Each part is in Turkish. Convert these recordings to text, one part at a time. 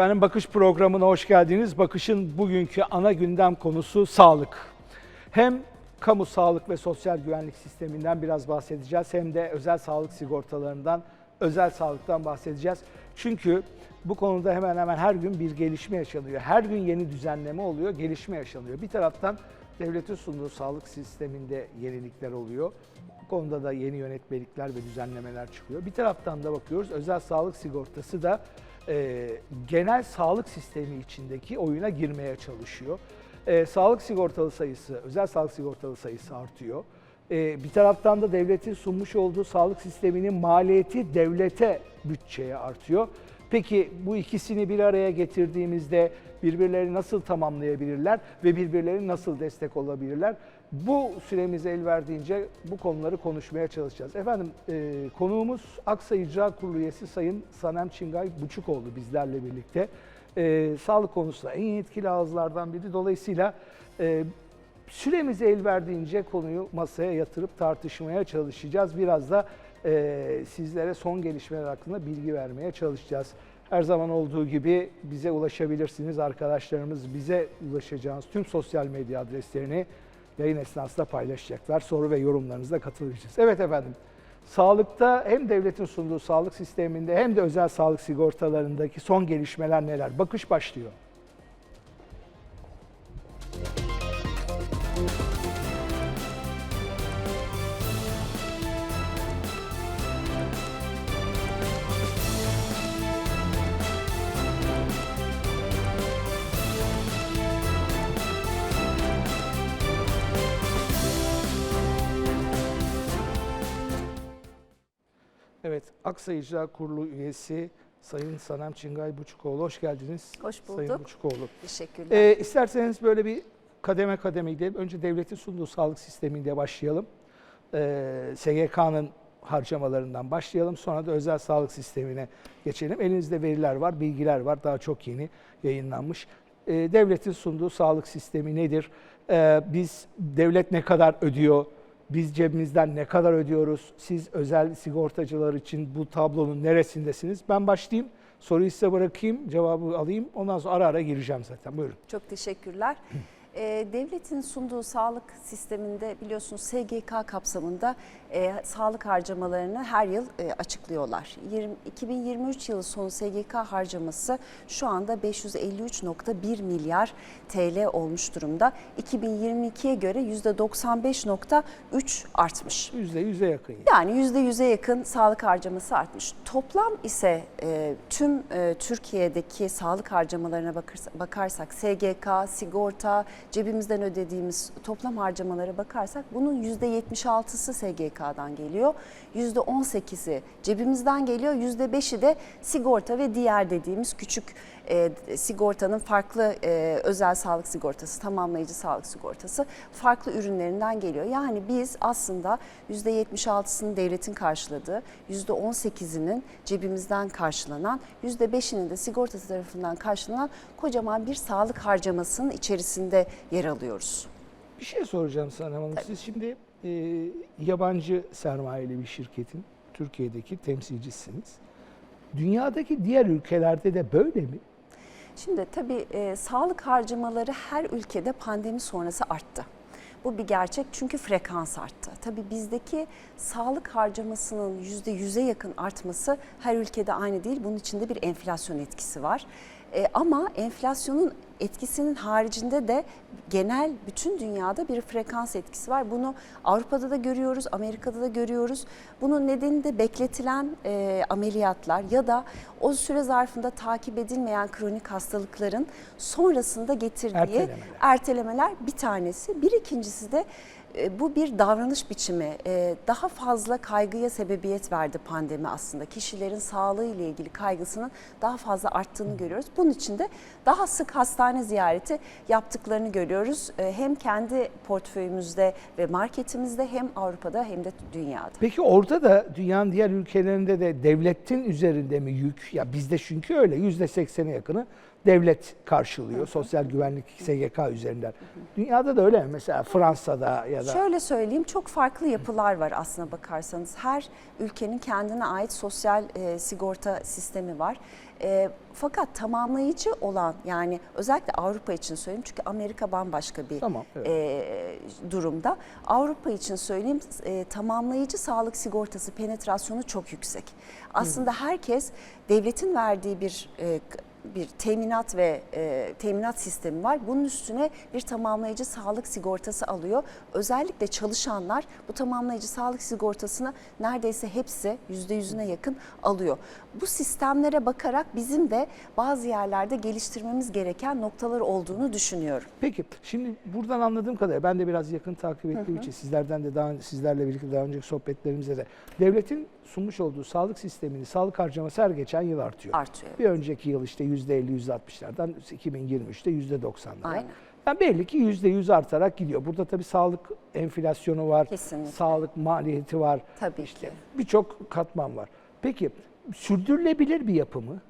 Efendim Bakış programına hoş geldiniz. Bakış'ın bugünkü ana gündem konusu sağlık. Hem kamu sağlık ve sosyal güvenlik sisteminden biraz bahsedeceğiz hem de özel sağlık sigortalarından, özel sağlıktan bahsedeceğiz. Çünkü bu konuda hemen hemen her gün bir gelişme yaşanıyor. Her gün yeni düzenleme oluyor, gelişme yaşanıyor. Bir taraftan devletin sunduğu sağlık sisteminde yenilikler oluyor. Bu konuda da yeni yönetmelikler ve düzenlemeler çıkıyor. Bir taraftan da bakıyoruz özel sağlık sigortası da e, genel sağlık sistemi içindeki oyuna girmeye çalışıyor. E, sağlık sigortalı sayısı, özel sağlık sigortalı sayısı artıyor. E, bir taraftan da devletin sunmuş olduğu sağlık sisteminin maliyeti devlete, bütçeye artıyor. Peki bu ikisini bir araya getirdiğimizde birbirlerini nasıl tamamlayabilirler ve birbirlerine nasıl destek olabilirler? Bu süremiz el verdiğince bu konuları konuşmaya çalışacağız. Efendim e, konuğumuz Aksa İcra Kurulu üyesi Sayın Sanem Çingay Buçukoğlu bizlerle birlikte. E, sağlık konusunda en yetkili ağızlardan biri. Dolayısıyla e, süremiz el verdiğince konuyu masaya yatırıp tartışmaya çalışacağız. Biraz da e, sizlere son gelişmeler hakkında bilgi vermeye çalışacağız. Her zaman olduğu gibi bize ulaşabilirsiniz. Arkadaşlarımız bize ulaşacağınız tüm sosyal medya adreslerini yayın esnasında paylaşacaklar. Soru ve yorumlarınızla katılabileceğiz. Evet efendim. Sağlıkta hem devletin sunduğu sağlık sisteminde hem de özel sağlık sigortalarındaki son gelişmeler neler? Bakış başlıyor. Aksa İcra Kurulu üyesi Sayın Sanem Çingay Buçukoğlu. Hoş geldiniz. Hoş Sayın bulduk. Buçukoğlu. Teşekkürler. Ee, isterseniz böyle bir kademe kademe gidelim. Önce devletin sunduğu sağlık sistemiyle başlayalım. Ee, SGK'nın harcamalarından başlayalım. Sonra da özel sağlık sistemine geçelim. Elinizde veriler var, bilgiler var. Daha çok yeni yayınlanmış. Ee, devletin sunduğu sağlık sistemi nedir? Ee, biz devlet ne kadar ödüyor? Biz cebimizden ne kadar ödüyoruz? Siz özel sigortacılar için bu tablonun neresindesiniz? Ben başlayayım. Soruyu size bırakayım, cevabı alayım. Ondan sonra ara ara gireceğim zaten. Buyurun. Çok teşekkürler. Ee, devletin sunduğu sağlık sisteminde biliyorsunuz SGK kapsamında e, sağlık harcamalarını her yıl e, açıklıyorlar. 20, 2023 yılı sonu SGK harcaması şu anda 553.1 milyar TL olmuş durumda. 2022'ye göre %95.3 artmış. Yüzde yüze yakın. Yani %100'e yakın sağlık harcaması artmış. Toplam ise e, tüm e, Türkiye'deki sağlık harcamalarına bakırsa- bakarsak SGK, sigorta, cebimizden ödediğimiz toplam harcamalara bakarsak bunun %76'sı SGK'dan geliyor. %18'i cebimizden geliyor. %5'i de sigorta ve diğer dediğimiz küçük e, sigortanın farklı e, özel sağlık sigortası, tamamlayıcı sağlık sigortası farklı ürünlerinden geliyor. Yani biz aslında %76'sını devletin karşıladığı, %18'inin cebimizden karşılanan, %5'inin de sigortası tarafından karşılanan kocaman bir sağlık harcamasının içerisinde yer alıyoruz. Bir şey soracağım sana Hanım. Siz şimdi e, yabancı sermayeli bir şirketin Türkiye'deki temsilcisiniz. Dünyadaki diğer ülkelerde de böyle mi? Şimdi tabii e, sağlık harcamaları her ülkede pandemi sonrası arttı. Bu bir gerçek çünkü frekans arttı. Tabii bizdeki sağlık harcamasının %100'e yakın artması her ülkede aynı değil. Bunun içinde bir enflasyon etkisi var. E, ama enflasyonun etkisinin haricinde de genel bütün dünyada bir frekans etkisi var. Bunu Avrupa'da da görüyoruz, Amerika'da da görüyoruz. Bunun nedeni de bekletilen e, ameliyatlar ya da o süre zarfında takip edilmeyen kronik hastalıkların sonrasında getirdiği Ertelemeler. ertelemeler bir tanesi. Bir ikincisi de bu bir davranış biçimi. E, Daha fazla kaygıya sebebiyet verdi pandemi aslında. Kişilerin sağlığı ile ilgili kaygısının daha fazla arttığını görüyoruz. Bunun için de daha sık hastane ziyareti yaptıklarını görüyoruz. E, Hem kendi portföyümüzde ve marketimizde hem Avrupa'da hem de dünyada. Peki orada da dünyanın diğer ülkelerinde de devletin üzerinde mi yük? Ya bizde çünkü öyle yüzde seksene yakını devlet karşılıyor. Sosyal güvenlik SGK üzerinden. Dünyada da öyle mi? Mesela Fransa'da ya da Şöyle söyleyeyim çok farklı yapılar var aslına bakarsanız. Her ülkenin kendine ait sosyal e, sigorta sistemi var. E, fakat tamamlayıcı olan yani özellikle Avrupa için söyleyeyim çünkü Amerika bambaşka bir Tamam, evet. e, durumda. Avrupa için söyleyeyim e, tamamlayıcı sağlık sigortası penetrasyonu çok yüksek. Aslında herkes devletin verdiği bir e, bir teminat ve e, teminat sistemi var. Bunun üstüne bir tamamlayıcı sağlık sigortası alıyor. Özellikle çalışanlar bu tamamlayıcı sağlık sigortasını neredeyse hepsi yüzde yüzüne yakın alıyor. Bu sistemlere bakarak bizim de bazı yerlerde geliştirmemiz gereken noktalar olduğunu düşünüyorum. Peki şimdi buradan anladığım kadarıyla ben de biraz yakın takip ettiğim için sizlerden de daha sizlerle birlikte daha önceki sohbetlerimizde de devletin sunmuş olduğu sağlık sistemini sağlık harcaması her geçen yıl artıyor. Artıyor. Bir önceki yıl işte %50 %60'lardan 2023'te %90'lara. Aynen. Yani belli ki %100 artarak gidiyor. Burada tabii sağlık enflasyonu var. Kesinlikle. Sağlık maliyeti var. Tabii işte birçok katman var. Peki sürdürülebilir bir yapı mı?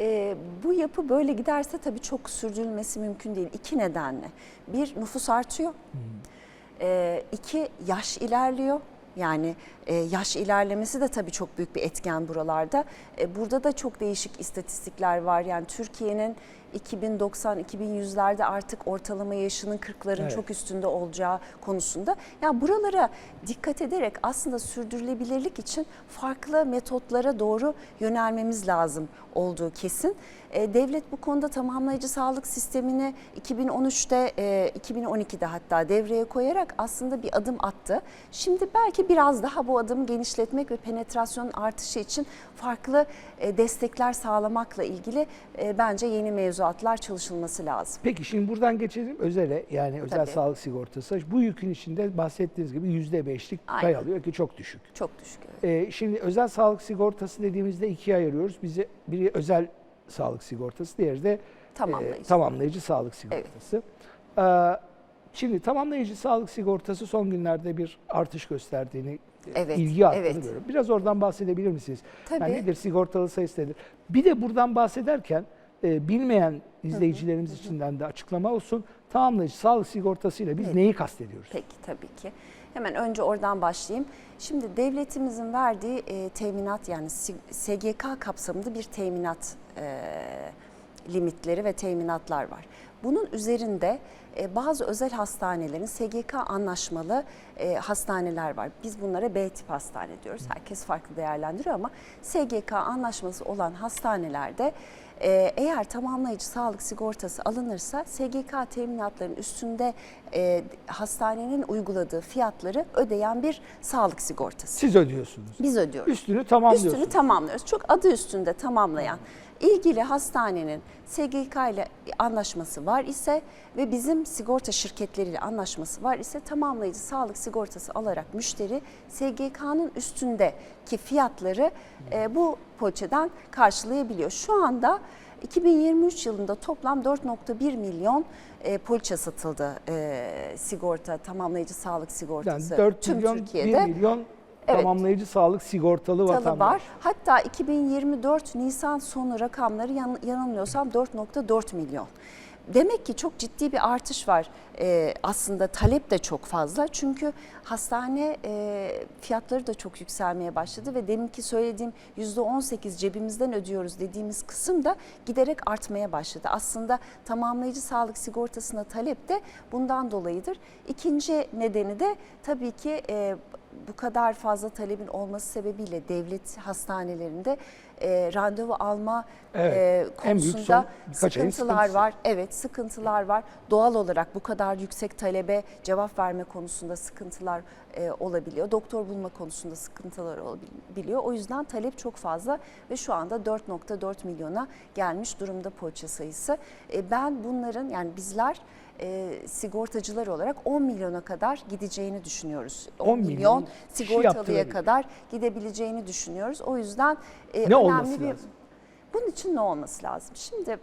Ee, bu yapı böyle giderse tabii çok sürdürülmesi mümkün değil. İki nedenle. Bir, nüfus artıyor. Ee, iki, yaş ilerliyor. Yani e, yaş ilerlemesi de tabii çok büyük bir etken buralarda. E, burada da çok değişik istatistikler var. Yani Türkiye'nin 2090-2100'lerde artık ortalama yaşının 40'ların Evet. çok üstünde olacağı konusunda. Ya buralara dikkat ederek aslında sürdürülebilirlik için farklı metotlara doğru yönelmemiz lazım olduğu kesin. E, devlet bu konuda tamamlayıcı sağlık sistemini 2013'te, e, 2012'de hatta devreye koyarak aslında bir adım attı. Şimdi belki biraz daha bu adımı genişletmek ve penetrasyonun artışı için farklı e, destekler sağlamakla ilgili e, bence yeni mevzuatlar çalışılması lazım. Peki şimdi buradan geçelim özele yani özel Tabii. sağlık sigortası. Bu yükün içinde bahsettiğiniz gibi %5'lik pay Aynen. alıyor ki çok düşük. Çok düşük. evet. Ee, şimdi özel sağlık sigortası dediğimizde ikiye ayırıyoruz. Bizi biri özel sağlık sigortası, diğeri de Tamamlayıcı. e, tamamlayıcı sağlık sigortası. Ee, şimdi tamamlayıcı sağlık sigortası son günlerde bir artış gösterdiğini, e, Evet, ilgi arttığını evet. görüyorum. Biraz oradan bahsedebilir misiniz? Tabii. Yani nedir sigortalı sayısı nedir? Bir de buradan bahsederken e, bilmeyen izleyicilerimiz içinden de açıklama olsun. Tamamlayıcı sağlık sigortasıyla biz Evet. neyi kastediyoruz? Peki tabii ki. Hemen önce oradan başlayayım. Şimdi devletimizin verdiği e, teminat yani SGK kapsamında bir teminat e, limitleri ve teminatlar var. Bunun üzerinde e, bazı özel hastanelerin SGK anlaşmalı e, hastaneler var. Biz bunlara B tip hastane diyoruz. Herkes farklı değerlendiriyor ama SGK anlaşması olan hastanelerde e, eğer tamamlayıcı sağlık sigortası alınırsa SGK teminatların üstünde e, hastanenin uyguladığı fiyatları ödeyen bir sağlık sigortası. Siz ödüyorsunuz. Biz ödüyoruz. Üstünü tamamlıyorsunuz. Üstünü tamamlıyoruz. Çok adı üstünde tamamlayan ilgili hastanenin SGK ile anlaşması var ise ve bizim sigorta şirketleriyle anlaşması var ise tamamlayıcı sağlık sigortası alarak müşteri SGK'nın üstündeki fiyatları e, bu poçeden karşılayabiliyor. Şu anda 2023 yılında toplam 4.1 milyon e, poliçe satıldı e, sigorta tamamlayıcı sağlık Yani sigortası 4 tüm milyon, Türkiye'de. 1 milyon Evet. tamamlayıcı sağlık sigortalı Talı vatandaş. var. Hatta 2024 Nisan sonu rakamları yan- yanılmıyorsam 4.4 milyon. Demek ki çok ciddi bir artış var. Ee, aslında talep de çok fazla. Çünkü hastane e, fiyatları da çok yükselmeye başladı ve deminki söylediğim %18 cebimizden ödüyoruz dediğimiz kısım da giderek artmaya başladı. Aslında tamamlayıcı sağlık sigortasına talep de bundan dolayıdır. İkinci nedeni de tabii ki e, bu kadar fazla talebin olması sebebiyle devlet hastanelerinde e, randevu alma Evet, e, konusunda son sıkıntılar var. Evet sıkıntılar var. Doğal olarak bu kadar yüksek talebe cevap verme konusunda sıkıntılar e, olabiliyor. Doktor bulma konusunda sıkıntılar olabiliyor. O yüzden talep çok fazla ve şu anda 4.4 milyona gelmiş durumda poğaça sayısı. E, ben bunların yani bizler e, sigortacılar olarak 10 milyona kadar gideceğini düşünüyoruz. 10, 10 milyon, sigortalıya yaptırabilir. kadar gidebileceğini düşünüyoruz. O yüzden e, Ne önemli olması bir lazım? bunun için ne olması lazım? Şimdi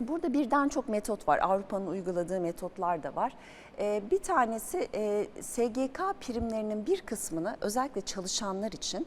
burada birden çok metot var. Avrupa'nın uyguladığı metotlar da var. Ee, bir tanesi e, SGK primlerinin bir kısmını özellikle çalışanlar için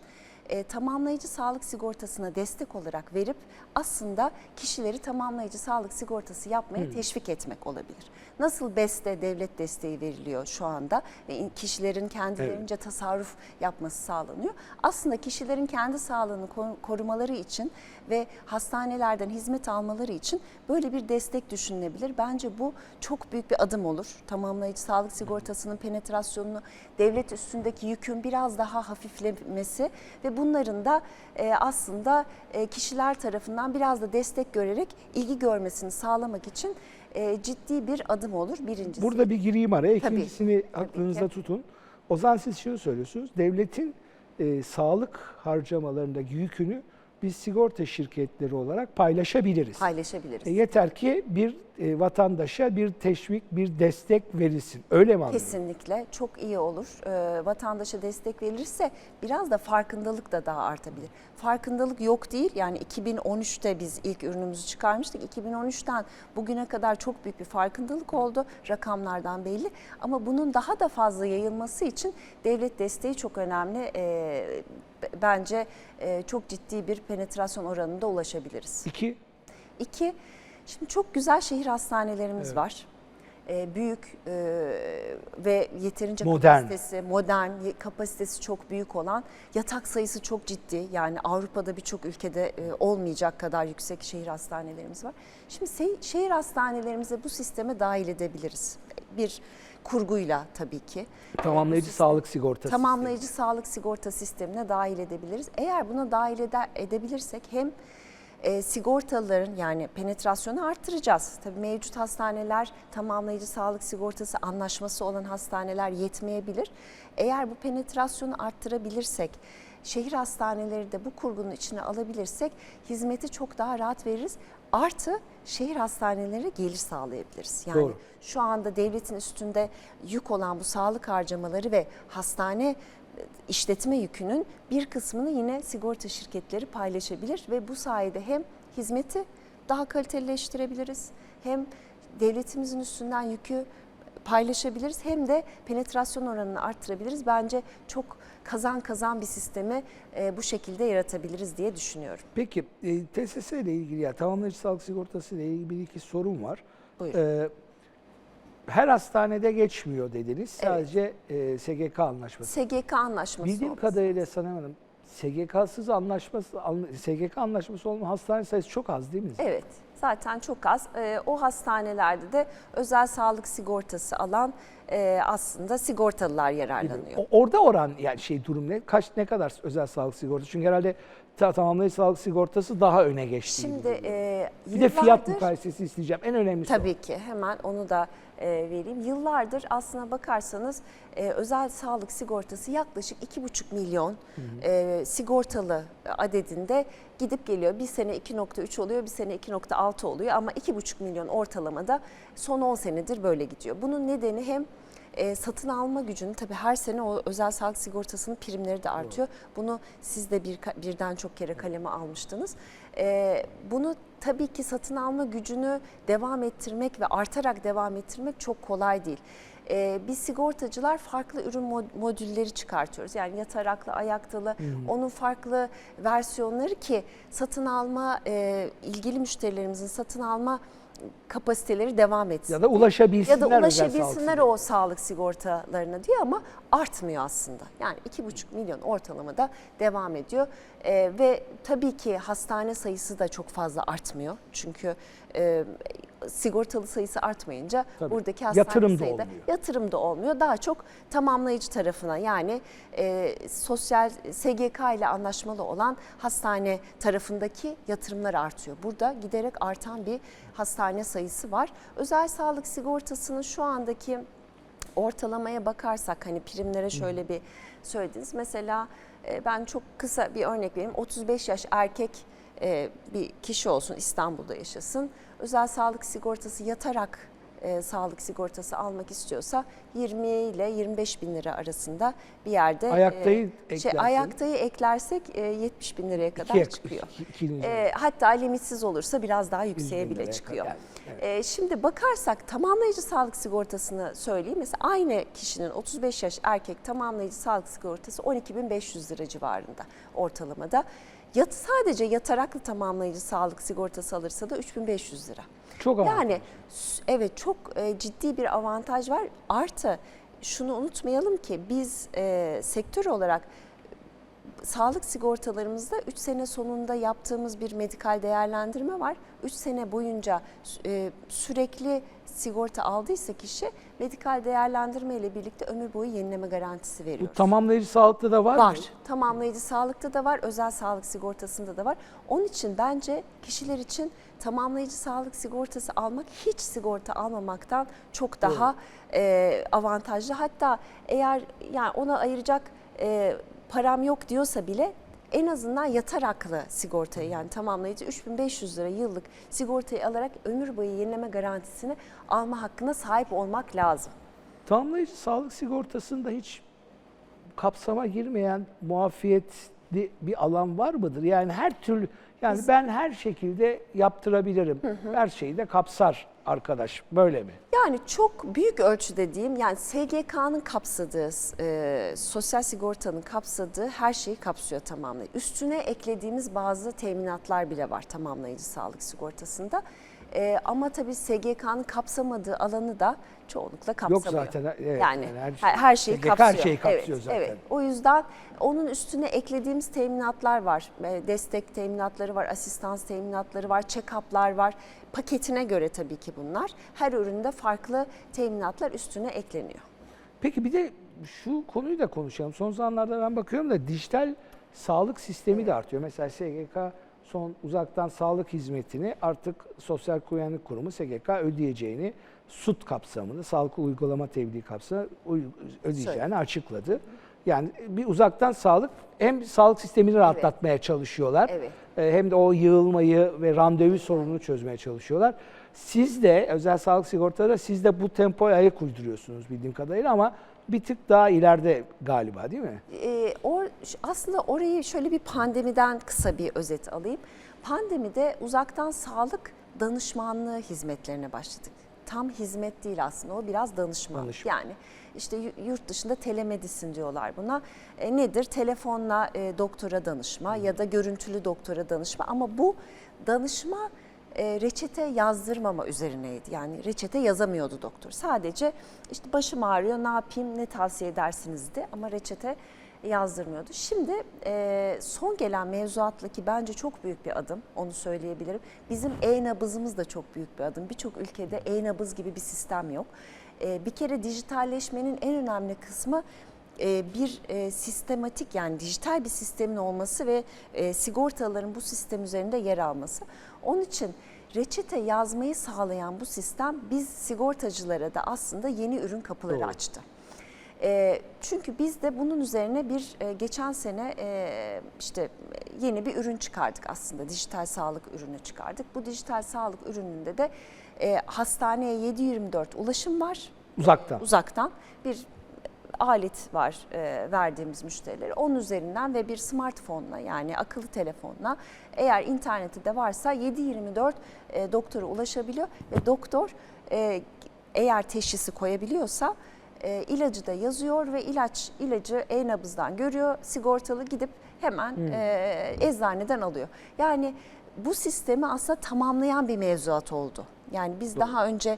e, tamamlayıcı sağlık sigortasına destek olarak verip aslında kişileri tamamlayıcı sağlık sigortası yapmaya teşvik etmek olabilir. Nasıl BES'te devlet desteği veriliyor şu anda ve in- kişilerin kendilerince tasarruf yapması sağlanıyor. Aslında kişilerin kendi sağlığını ko- korumaları için ve hastanelerden hizmet almaları için böyle bir destek düşünülebilir. Bence bu çok büyük bir adım olur. Tamamlayıcı sağlık sigortasının penetrasyonunu, devlet üstündeki yükün biraz daha hafiflemesi ve bunların da e, aslında e, kişiler tarafından biraz da destek görerek ilgi görmesini sağlamak için e, ciddi bir adım olur birincisi. Burada bir gireyim araya. Tabii. İkincisini aklınızda ki. tutun. O zaman siz şunu söylüyorsunuz. Devletin e, sağlık harcamalarındaki yükünü biz sigorta şirketleri olarak paylaşabiliriz. paylaşabiliriz. E, yeter ki bir e, vatandaşa bir teşvik, bir destek verilsin. Öyle mi anlıyorum? Kesinlikle çok iyi olur. Ee, vatandaşa destek verilirse biraz da farkındalık da daha artabilir. Farkındalık yok değil. Yani 2013'te biz ilk ürünümüzü çıkarmıştık. 2013'ten bugüne kadar çok büyük bir farkındalık oldu. Rakamlardan belli. Ama bunun daha da fazla yayılması için devlet desteği çok önemli. B- bence e, çok ciddi bir penetrasyon oranında ulaşabiliriz. İki, İki, şimdi çok güzel şehir hastanelerimiz Evet. var. Ee, büyük e, ve yeterince Modern. kapasitesi, modern, kapasitesi çok büyük olan, yatak sayısı çok ciddi. Yani Avrupa'da birçok ülkede e, olmayacak kadar yüksek şehir hastanelerimiz var. Şimdi şehir hastanelerimize bu sisteme dahil edebiliriz. Bir kurguyla tabii ki. tamamlayıcı Bu sistem- sağlık sigortası. Tamamlayıcı sağlık sigorta sistemine dahil edebiliriz. Eğer buna dahil eder, edebilirsek hem e, sigortalıların yani penetrasyonu arttıracağız. Tabii mevcut hastaneler tamamlayıcı sağlık sigortası anlaşması olan hastaneler yetmeyebilir. Eğer bu penetrasyonu arttırabilirsek, şehir hastaneleri de bu kurgunun içine alabilirsek hizmeti çok daha rahat veririz. Artı şehir hastanelerine gelir sağlayabiliriz. Yani Doğru. şu anda devletin üstünde yük olan bu sağlık harcamaları ve hastane işletme yükünün bir kısmını yine sigorta şirketleri paylaşabilir ve bu sayede hem hizmeti daha kalitelileştirebiliriz hem devletimizin üstünden yükü paylaşabiliriz hem de penetrasyon oranını arttırabiliriz. Bence çok kazan kazan bir sistemi e, bu şekilde yaratabiliriz diye düşünüyorum. Peki e, TSS ile ilgili ya tamamlayıcı sağlık sigortası ile ilgili bir iki sorun var. Buyurun. Ee, her hastanede geçmiyor dediniz. Evet. Sadece e, SGK anlaşması. SGK anlaşması Bildiğim olması. kadarıyla Sanem Hanım SGK'sız anlaşması, an- SGK anlaşması olma hastane sayısı çok az değil mi? Evet, zaten çok az. Ee, o hastanelerde de özel sağlık sigortası alan e, aslında sigortalılar yararlanıyor. O- Orada oran yani şey durum ne? Kaç ne kadar özel sağlık sigortası? Çünkü herhalde ta- tamamlayıcı sağlık sigortası daha öne geçti. Şimdi e, bir de fiyat mukayesesi isteyeceğim. En önemlisi o. Tabii ki hemen onu da e, vereyim. Yıllardır aslına bakarsanız e, özel sağlık sigortası yaklaşık 2,5 milyon e, sigortalı adedinde gidip geliyor. Bir sene 2.3 oluyor, bir sene 2.6 oluyor ama 2,5 milyon ortalamada son 10 senedir böyle gidiyor. Bunun nedeni hem e, satın alma gücünün tabii her sene o özel sağlık sigortasının primleri de artıyor. Bunu siz de bir, birden çok kere kaleme almıştınız. E, bunu tabii ki satın alma gücünü devam ettirmek ve artarak devam ettirmek çok kolay değil. E, biz sigortacılar farklı ürün mod- modülleri çıkartıyoruz. Yani yataraklı, ayaktalı, onun farklı versiyonları ki satın alma, e, ilgili müşterilerimizin satın alma kapasiteleri devam etsin Ya da ulaşabilsinler ya da ulaşabilsinler o sağlık sigortalarına diye ama artmıyor aslında. Yani 2,5 milyon ortalamada devam ediyor. Ee, ve tabii ki hastane sayısı da çok fazla artmıyor. Çünkü e, sigortalı sayısı artmayınca Tabii. buradaki hastane Yatırım da sayıda olmuyor. yatırım da olmuyor. Daha çok tamamlayıcı tarafına yani e, sosyal SGK ile anlaşmalı olan hastane tarafındaki yatırımlar artıyor. Burada giderek artan bir hastane sayısı var. Özel sağlık sigortasının şu andaki ortalamaya bakarsak hani primlere şöyle bir söylediniz. Mesela e, ben çok kısa bir örnek vereyim. 35 yaş erkek e, bir kişi olsun İstanbul'da yaşasın. Özel sağlık sigortası yatarak e, sağlık sigortası almak istiyorsa 20 ile 25 bin lira arasında bir yerde Ayaktayı şey, ayaktayı eklersek e, 70 bin liraya kadar çıkıyor. iki- ikinin E, hatta limitsiz olursa biraz daha 100 bin yükseğe bile çıkıyor. kadar, evet. E, şimdi bakarsak tamamlayıcı sağlık sigortasını söyleyeyim. Mesela aynı kişinin 35 yaş erkek tamamlayıcı sağlık sigortası 12.500 lira civarında ortalamada. Yat, sadece yataraklı tamamlayıcı sağlık sigortası alırsa da 3500 lira. Çok avantajlı. Yani evet çok e, ciddi bir avantaj var. Artı şunu unutmayalım ki biz e, sektör olarak sağlık sigortalarımızda 3 sene sonunda yaptığımız bir medikal değerlendirme var. 3 sene boyunca e, sürekli sigorta aldıysa kişi medikal değerlendirme ile birlikte ömür boyu yenileme garantisi Bu veriyoruz. tamamlayıcı sağlıkta da var, Var. mı? Tamamlayıcı sağlıkta da var, özel sağlık sigortasında da var. Onun için bence kişiler için tamamlayıcı sağlık sigortası almak hiç sigorta almamaktan çok daha e, avantajlı. Hatta eğer yani ona ayıracak e, param yok diyorsa bile en azından yataraklı sigortayı yani tamamlayıcı 3500 lira yıllık sigortayı alarak ömür boyu yenileme garantisini alma hakkına sahip olmak lazım. Tamamlayıcı sağlık sigortasında hiç kapsama girmeyen muafiyetli bir alan var mıdır? Yani her türlü yani ben her şekilde yaptırabilirim. Her şeyi de kapsar arkadaş. Böyle mi? Yani çok büyük ölçüde diyeyim yani SGK'nın kapsadığı, e, sosyal sigortanın kapsadığı her şeyi kapsıyor tamamlayıcı. Üstüne eklediğimiz bazı teminatlar bile var tamamlayıcı sağlık sigortasında. E, ama tabii SGK'nın kapsamadığı alanı da çoğunlukla kapsamıyor. zaten, evet, yani, her- her, her şeyi SGK her kapsıyor. şeyi kapsıyor evet, zaten. Evet. O yüzden onun üstüne eklediğimiz teminatlar var. E, Destek teminatları var, asistans teminatları var, check-up'lar var. Paketine göre tabii ki bunlar. Her üründe farklı teminatlar üstüne ekleniyor. Peki bir de şu konuyu da konuşalım. Son zamanlarda ben bakıyorum da dijital sağlık sistemi de artıyor. Mesela SGK son uzaktan sağlık hizmetini artık Sosyal Güvenlik Kurumu SGK ödeyeceğini SUT kapsamında sağlık uygulama tebliğ kapsamında uy- ödeyeceğini açıkladı. Yani bir uzaktan sağlık hem sağlık sistemini rahatlatmaya çalışıyorlar. Evet. e, Hem de o yığılmayı ve randevu sorununu çözmeye çalışıyorlar. Siz de özel sağlık sigortaları siz de bu tempoya ayak uyduruyorsunuz bildiğim kadarıyla ama bir tık daha ileride galiba değil mi? Ee, or, aslında orayı şöyle bir pandemiden kısa bir özet alayım. Pandemide uzaktan sağlık danışmanlığı hizmetlerine başladık. Tam hizmet değil aslında o biraz danışman. Danışman. Yani işte yu- yurt dışında telemedisin diyorlar buna. E, nedir? Telefonla e, doktora danışma ya da görüntülü doktora danışma ama bu danışma e, reçete yazdırmama üzerineydi. Yani reçete yazamıyordu doktor. Sadece işte başım ağrıyor ne yapayım ne tavsiye edersinizdi ama reçete yazdırmıyordu. Şimdi e, son gelen mevzuatla ki bence çok büyük bir adım onu söyleyebilirim. Bizim e-nabızımız da çok büyük bir adım. Birçok ülkede e-nabız gibi bir sistem yok. E, bir kere dijitalleşmenin en önemli kısmı bir e, sistematik yani dijital bir sistemin olması ve e, sigortaların bu sistem üzerinde yer alması. Onun için reçete yazmayı sağlayan bu sistem biz sigortacılara da aslında yeni ürün kapıları Doğru. açtı. E, çünkü biz de bunun üzerine bir e, geçen sene e, işte yeni bir ürün çıkardık aslında dijital sağlık ürünü çıkardık. Bu dijital sağlık ürününde de e, hastaneye 7/24 ulaşım var Uzaktan. uzaktan bir alet var e, verdiğimiz müşterilere. Onun üzerinden ve bir smartphone'la yani akıllı telefonla eğer interneti de varsa 7-24 e, doktora ulaşabiliyor ve doktor e, eğer teşhisi koyabiliyorsa e, ilacı da yazıyor ve ilaç ilacı e-nabızdan görüyor. Sigortalı gidip hemen e, eczaneden alıyor. Yani bu sistemi aslında tamamlayan bir mevzuat oldu. Yani biz daha önce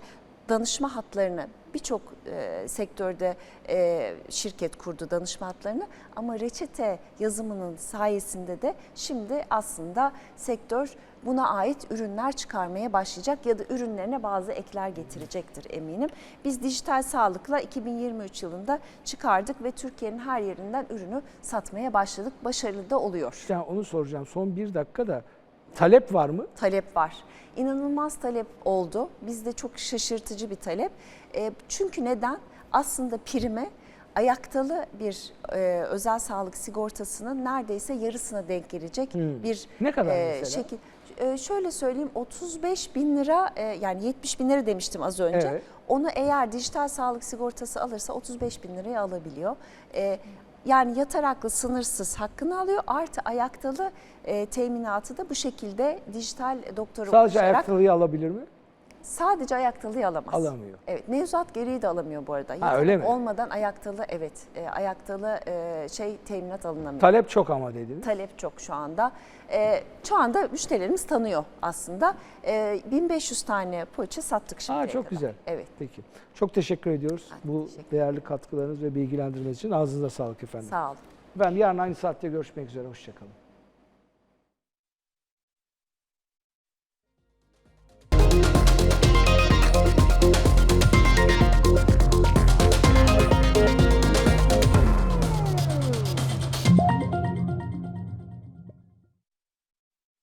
danışma hatlarını birçok e, sektörde e, şirket kurdu danışma hatlarını ama reçete yazımının sayesinde de şimdi aslında sektör buna ait ürünler çıkarmaya başlayacak ya da ürünlerine bazı ekler getirecektir eminim. Biz dijital sağlıkla 2023 yılında çıkardık ve Türkiye'nin her yerinden ürünü satmaya başladık. Başarılı da oluyor. İşte onu soracağım. Son bir dakikada talep var mı? talep var. İnanılmaz talep oldu. Bizde çok şaşırtıcı bir talep. E, çünkü neden? Aslında prime ayaktalı bir e, özel sağlık sigortasının neredeyse yarısına denk gelecek bir Hmm. Ne kadar mesela? şekil. E, şöyle söyleyeyim 35 bin lira e, yani 70 bin lira demiştim az önce. Evet. Onu eğer dijital sağlık sigortası alırsa 35 bin liraya alabiliyor. E, yani yataraklı sınırsız hakkını alıyor artı ayaktalı e, teminatı da bu şekilde dijital doktora Sadece ulaşarak ayaktalıyı alabilir mi? Sadece ayaktalıyı alamaz. Alamıyor. Evet, mevzuat gereği de alamıyor bu arada. Ha, öyle mi? Olmadan ayaktalı evet, e, ayaktalı e, şey teminat alınamıyor. Talep çok ama dediniz. Talep çok şu anda. E, şu anda müşterilerimiz tanıyor aslında. E, 1500 tane poğaça sattık şimdi. Aa, çok güzel. Evet. Peki. Çok teşekkür ediyoruz Ben bu teşekkür değerli katkılarınız ve bilgilendirmeniz için. Ağzınıza sağlık efendim. Sağ olun. Efendim yarın aynı saatte görüşmek üzere. Hoşçakalın.